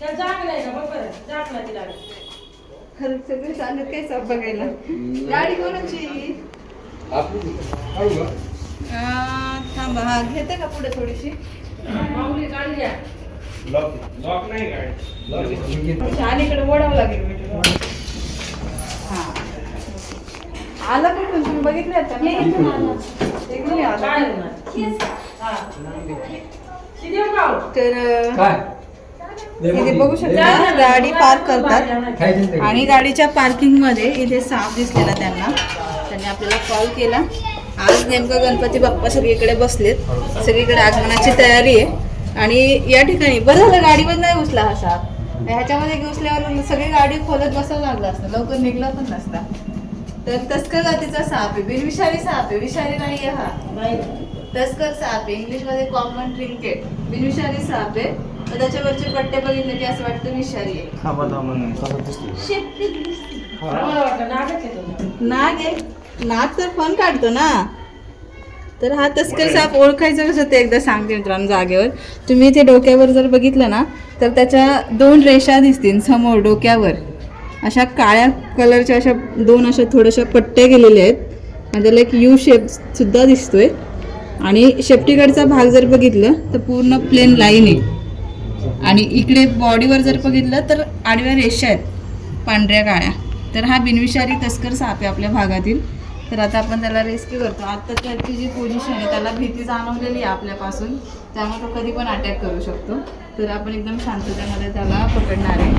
त्या जागलं आहे का बघ बरं जागला तिला. खरं सगळे चालत काय साप बघायला. गाडी कोणाची? आपली. काढू का? अं, थांबा हा घेते का पुढे थोडीशी? माऊली लॉक लॉक नाही. अलीकडे ओढावं लागेल. हा. आला कुठून तुम्ही बघितलं होतं ना? इकडून आला. काय होणार हा. शिदेव गाव तर अं, काय? इथे. बघू. शकता गाडी पार्क करतात. आणि गाडीच्या पार्किंगमध्ये इथे साप दिसलेला त्यांना. त्यांनी आपल्याला कॉल केला. आज नेमकं गणपती बाप्पा सगळीकडे बसलेत. सगळीकडे आगमनाची तयारी आहे. आणि या ठिकाणी बरं झालं गाडीवर नाही घुसला हा साप. ह्याच्यामध्ये घुसल्यावर सगळी गाडी खोलत बसावं लागलं असतं. लवकर निघला पण नसता. तर तस्कर जातीचा साप आहे. बिनविषारी साप आहे. विषारी नाही आहे हा. तस्कर साप आहे. इंग्लिशमध्ये कॉमन ट्रिंकेट बिनविषारी साप आहे. तर त्याच्यावरचे पट्टे बघितले की असं वाटतं विषारी आहे. नाग आहे? नाग तर पण काढतो ना? तर हा तस्कर साप ओळखायचं कसं ते एकदा सांगते मित्रांनो जागेवर. तुम्ही इथे डोक्यावर जर बघितलं ना तर त्याच्या दोन रेषा दिसतील समोर डोक्यावर. अशा काळ्या कलरच्या अशा दोन अशा थोड्याशा पट्ट्या गेलेल्या आहेत. आणि त्याला एक यू शेप सुद्धा दिसतोय. आणि शेपटीकडचा भाग जर बघितलं तर पूर्ण प्लेन लाईन आहे. आणि इकडे बॉडीवर जर बघितलं तर आडव्या रेषा आहेत पांढऱ्या काळ्या. तर हा बिनविषारी तस्कर साप आहे आपल्या भागातील. तर आता आपण त्याला रेस्क्यू करतो. आता त्याची जी पोझिशन आहे त्याला भीती जाणवलेली आहे आपल्यापासून त्यामुळे तो कधी पण अटॅक करू शकतो. तर आपण एकदम शांततेमध्ये त्याला पकडणार आहे.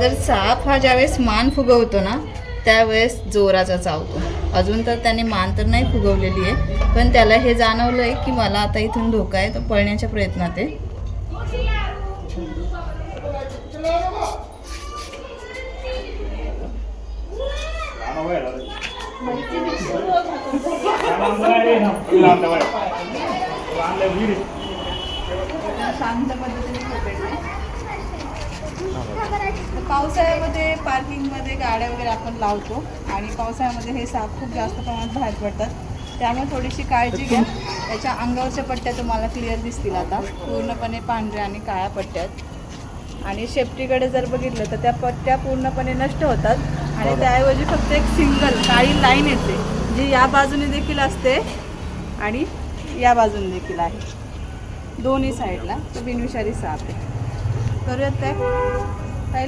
तर साप हा ज्यावेळेस मान फुगवतो ना त्यावेळेस जोराचा चावतो. अजून तर त्याने मान तर नाही फुगवलेली आहे पण त्याला हे जाणवलं आहे की मला आता इथून धोका आहे तो पळण्याच्या प्रयत्नात आहे. शांत पद्धतीने पावसाळ्यामध्ये पार्किंगमध्ये गाड्या वगैरे आपण लावतो आणि पावसाळ्यामध्ये हे साप खूप जास्त प्रमाणात बाहेर पडतात. त्यामुळे थोडीशी काळजी घ्या. त्याच्या अंगावरच्या पट्ट्या तुम्हाला क्लिअर दिसतील आता. पूर्णपणे पांढऱ्या आणि काळ्या पट्ट्या आहेत आणि शेपटीकडे जर बघितलं तर त्या पट्ट्या पूर्णपणे नष्ट होतात. आणि त्याऐवजी फक्त एक सिंगल काळी लाईन येते जी या बाजूने देखील असते आणि या बाजूने देखील आहे. दोन्ही साईडला तो बिनविषारी साप आहे. करूयात काय? नाही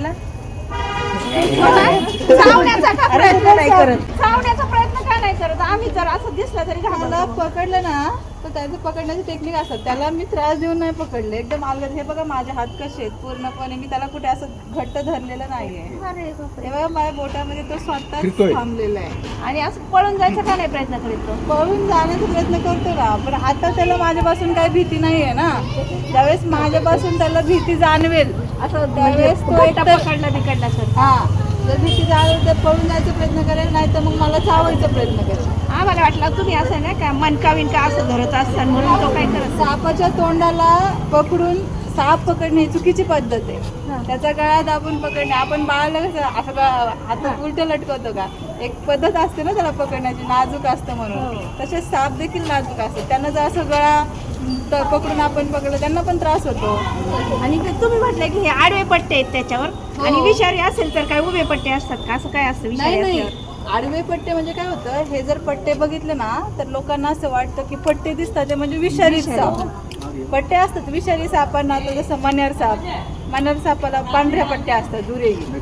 नाही करत. नाही करत. आम्ही जर असं दिसलं तरी घाबरतो. पकडलं ना तर त्याचं पकडण्याची टेक्निक असतात. त्याला मी त्रास देऊन नाही पकडले. एकदम अलगद. हे बघा माझे हात कसे आहेत. पूर्णपणे मी त्याला कुठे असं घट्ट धरलेलं नाहीये. अरे बापरे. हे बघा माझ्या बोटामध्ये तो स्वतः फिरतोय. थांबलेला आहे. आणि असं पळून जायचा का नाही प्रयत्न करीत तो? पळून जाण्याचा प्रयत्न करतो ना. पण आता त्याला माझ्यापासून काही भीती नाही आहे ना. ज्यावेळेस माझ्यापासून त्याला भीती जाणवेल असं त्यावेळेस तो म्हणजे एकतर- पकडला बिकडला सर. हा. जर भीती जाणवेल तर पळून जायचा प्रयत्न करेल नाही तर मग मला चावायचा प्रयत्न करेल. आम्हाला वाटलं तुम्ही असं नाही का मनका विनका असं धरत असताना म्हणून तो काय करत सापाच्या तोंडाला पकडून साप पकडणे ही चुकीची पद्धत आहे. हा. त्याचा गळा दाबून पकडणे आपण बाळाला कसं असं गा- हातात उलट लटकवतो का? एक पद्धत असते ना त्याला पकडण्याची नाजूक असतं म्हणून. हो. तसेच साप देखील नाजूक असतात त्यांना जर असं गळा त- पकडून आपण पकडलं त्यांना पण त्रास होतो. आणि ते तुम्ही म्हटलं की हे आडवे पट्टे आहेत त्याच्यावर. हो. आणि विषारी असेल तर काय उभे पट्टे असतात का? असं काय असतं नाही विषारी नाही. असल्यावर? आडवे पट्टे म्हणजे काय होतं हे जर पट्टे बघितले ना तर लोकांना असं वाटतं की पट्टे दिसतात ते म्हणजे विषारी साप. पट्टे असतात विषारी सापांना आता जसं मण्यार साप. मण्यार सापाला पांढऱ्या पट्ट्या असतात दुरेगी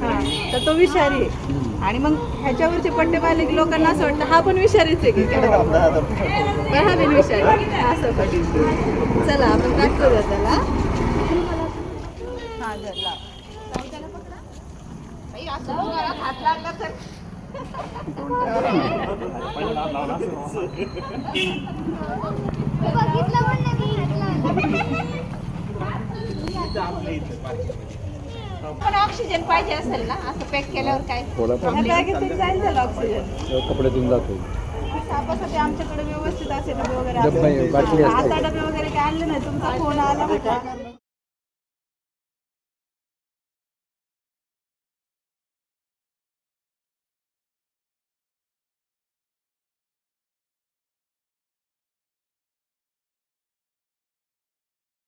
तर तो विषारी. आहे आणि मग ह्याच्यावरचे पट्टे पाहिले की लोकांना असं वाटतं हा पण विषारीच आहे की काय? पण हा बिन विषारी. हा असं पट्टी चला आपण काय करूया त्याला. हा धर लाव हात लागला तर पण ऑक्सिजन पाहिजे असेल ना असं पॅक केल्यावर काय? ऑक्सिजन कपड्यातून जातो सापासाठी आमच्याकडे व्यवस्थित असे डबे वगैरे. आता डबे वगैरे काय आणले नाही? तुमचा फोन आला होता.